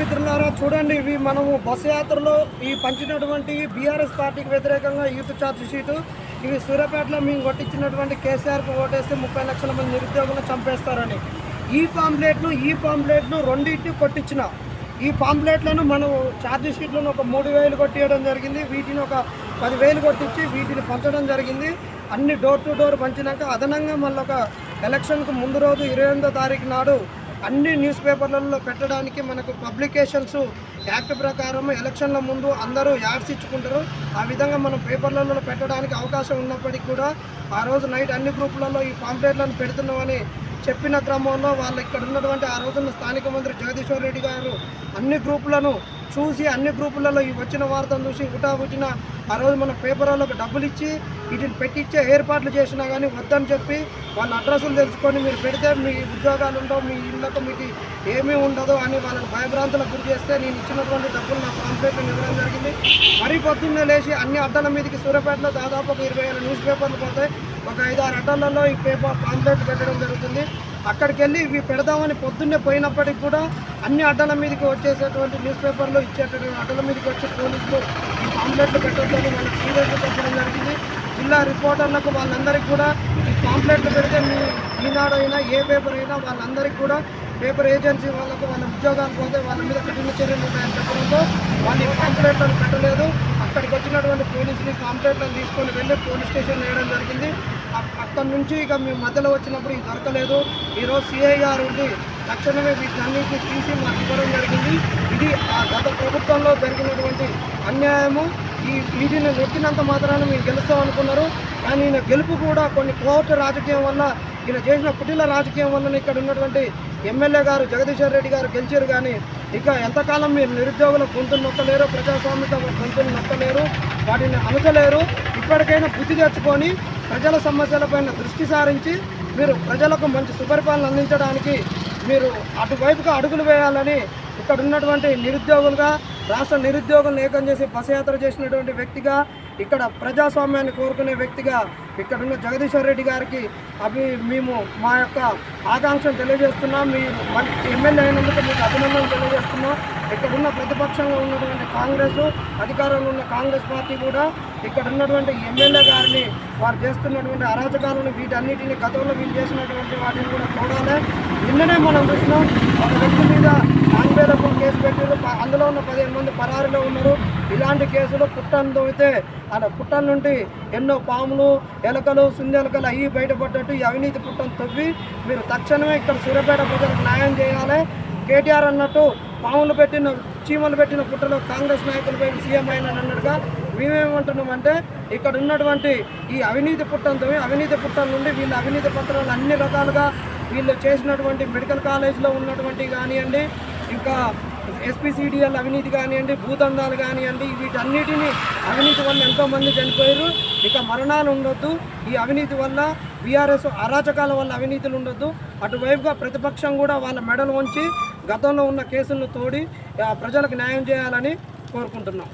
మిత్రులారా. చూడండి ఇవి మనము బస్సు యాత్రలో ఈ పంచినటువంటి బీఆర్ఎస్ పార్టీకి వ్యతిరేకంగా యూత్ ఛార్జ్ షీటు. ఇవి సూర్యాపేటలో మేము కొట్టించినటువంటి కేసీఆర్కు ఓటేస్తే ముప్పై లక్షల మంది నిరుద్యోగులను చంపేస్తారని. ఈ పాంప్లెట్ను ఈ పాంప్లెట్ను రెండింటిని కొట్టించిన. ఈ పాంప్లెట్లను మనం ఛార్జ్ షీట్లను ఒక మూడు వేలు కొట్టియడం జరిగింది. వీటిని ఒక పదివేలు కొట్టించి వీటిని పంచడం జరిగింది. అన్ని డోర్ టు డోర్ పంచినాక అదనంగా మళ్ళీ ఒక ఎలక్షన్కు ముందు రోజు ఇరవై ఎనిమిదో తారీఖు నాడు అన్ని న్యూస్ పేపర్లలో పెట్టడానికి మనకు పబ్లికేషన్స్ యాక్ట్ ప్రకారం ఎలక్షన్ల ముందు అందరూ యాడ్స్ ఇచ్చుకుంటారు. ఆ విధంగా మనం పేపర్లలో పెట్టడానికి అవకాశం ఉన్నప్పటికీ కూడా ఆ రోజు నైట్ అన్ని గ్రూపులలో ఈ పాంప్లెట్లను పెడుతున్నామని చెప్పిన క్రమంలో వాళ్ళు ఇక్కడ ఉన్నటువంటి ఆ రోజున స్థానిక మంత్రి జగదీశ్వర్ రెడ్డి గారు అన్ని గ్రూపులను చూసి అన్ని గ్రూపులలో ఈ వచ్చిన వార్తను చూసి ఉటాబుట్టిన ఆ రోజు మన పేపర్లకు డబ్బులు ఇచ్చి వీటిని పెట్టించే ఏర్పాట్లు చేసినా కానీ వద్దని చెప్పి వాళ్ళ అడ్రస్లు తెలుసుకొని మీరు పెడితే మీ ఉద్యోగాలు ఉండవు మీ ఇళ్ళకు మీకు ఏమీ ఉండదు అని వాళ్ళని భయభ్రాంతులకు గురి చేస్తే నేను ఇచ్చినటువంటి డబ్బులు నా పాంప్లెట్లు ఇవ్వడం జరిగింది. మరీ పొద్దున్నే లేచి అన్ని అడ్డల మీదకి సూర్యాపేటలో దాదాపు ఒక ఇరవై న్యూస్ పేపర్లు పోతాయి. ఒక ఐదు ఆరు అడ్డలలో ఈ పేపర్ పాంప్లెట్ పెట్టడం జరుగుతుంది. అక్కడికి వెళ్ళి ఇవి పెడదామని పొద్దున్నే పోయినప్పటికి కూడా అన్ని అడ్డల మీదకి వచ్చేసేటువంటి న్యూస్ పేపర్లు ఇచ్చేటటువంటి అడ్డల మీదకి వచ్చే పోలీసులు ఈ పాంప్లెట్లు పెట్టడం వాళ్ళకి సీరియస్గా చెప్పడం జరిగింది. జిల్లా రిపోర్టర్లకు వాళ్ళందరికీ కూడా ఈ పాంప్లెట్లు పెడితే మీ ఈనాడు అయినా ఏ పేపర్ అయినా వాళ్ళందరికీ కూడా పేపర్ ఏజెన్సీ వాళ్ళకు వాళ్ళ ఉద్యోగాలు పోతే వాళ్ళ మీద కఠిన చర్యలు ఉంటాయని చెప్పడంతో వాళ్ళు ఈ పాంప్లెట్లను పెట్టలేదు. అక్కడికి వచ్చినటువంటి పోలీసుని ఈ తీసుకొని వెళ్ళి పోలీస్ స్టేషన్ వేయడం జరిగింది. అక్కడి నుంచి ఇక మేము మధ్యలో వచ్చినప్పుడు ఇది దొరకలేదు. ఈరోజు సిఐ గారు ఉండి తక్షణమే వీటన్నిటిని తీసి మాకు ఇవ్వడం జరిగింది. ఇది ఆ గత ప్రభుత్వంలో జరిగినటువంటి అన్యాయము. ఈ వీటిని నెట్టినంత మాత్రాన మీరు గెలుస్తామనుకున్నారు. కానీ ఈయన గెలుపు కూడా కొన్ని కోర్టు రాజకీయం వల్ల ఈయన చేసిన కుటీల రాజకీయం వల్ల ఇక్కడ ఉన్నటువంటి ఎమ్మెల్యే గారు జగదీశ్వర్ రెడ్డి గారు గెలిచారు. కానీ ఇక ఎంతకాలం మీరు నిరుద్యోగుల గొంతులు నొక్కలేరు ప్రజాస్వామిక గొంతులు నొక్కలేరు వాటిని అణచలేరు ఇప్పటికైనా బుద్ధి తెచ్చుకొని ప్రజల సమస్యలపైన దృష్టి సారించి మీరు ప్రజలకు మంచి సుపరిపాలన అందించడానికి మీరు అటువైపుగా అడుగులు వేయాలని ఇక్కడ ఉన్నటువంటి నిరుద్యోగులుగా రాష్ట్ర నిరుద్యోగులను ఏకం చేసి బసయాత్ర చేసినటువంటి వ్యక్తిగా ఇక్కడ ప్రజాస్వామ్యాన్ని కోరుకునే వ్యక్తిగా ఇక్కడున్న జగదీశ్వర్ రెడ్డి గారికి అవి మేము మా యొక్క ఆకాంక్షను తెలియజేస్తున్నాం. మీ ఎమ్మెల్యే అయినందుకు మీకు అభినందనలు తెలియజేస్తున్నాం. ఇక్కడ ఉన్న ప్రతిపక్షంగా ఉన్నటువంటి కాంగ్రెస్ అధికారంలో ఉన్న కాంగ్రెస్ పార్టీ కూడా ఇక్కడ ఉన్నటువంటి ఎమ్మెల్యే గారిని వారు చేస్తున్నటువంటి అరాచకాలను వీటన్నిటిని గతంలో వీళ్ళు చేసినటువంటి వాటిని కూడా చూడాలి. నిన్ననే మనం చూసినాం ఒక వ్యక్తి మీద ఆంగ్లేలకు కేసు పెట్టారు అందులో ఉన్న పదిహేను మంది పరారిలో ఉన్నారు. ఇలాంటి కేసులు పుట్టను తవ్వితే అలా పుట్టల నుండి ఎన్నో పాములు ఎలకలు సుందెలకలు అవి బయటపడ్డట్టు ఈ అవినీతి పుట్టను తవ్వి మీరు తక్షణమే ఇక్కడ సూర్యాపేట ప్రజలకు న్యాయం చేయాలి. కేటీఆర్ అన్నట్టు పాములు పెట్టిన చీమలు పెట్టిన పుట్టలో కాంగ్రెస్ నాయకులపై సీఎం అయిన అన్నట్టుగా మేమేమంటున్నామంటే ఇక్కడ ఉన్నటువంటి ఈ అవినీతి పుట్టంతో అవినీతి పుట్టల నుండి వీళ్ళ అవినీతి పత్రాలు అన్ని రకాలుగా వీళ్ళు చేసినటువంటి మెడికల్ కాలేజ్లో ఉన్నటువంటి కానివ్వండి ఇంకా ఎస్పీసీడీఎల్ అవినీతి కానివ్వండి భూదందాలు కానివ్వండి వీటన్నిటిని అవినీతి వల్ల ఎంతోమంది చనిపోయారు. ఇక మరణాలు ఉండొద్దు. ఈ అవినీతి వల్ల బీఆర్ఎస్ అరాచకాల వల్ల అవినీతులు ఉండొద్దు. అటువైపుగా ప్రతిపక్షం కూడా వాళ్ళ మెడలు ఉంచి గతంలో ఉన్న కేసులను తోడి ఆ, ప్రజలకు న్యాయం చేయాలని కోరుకుంటున్నాం.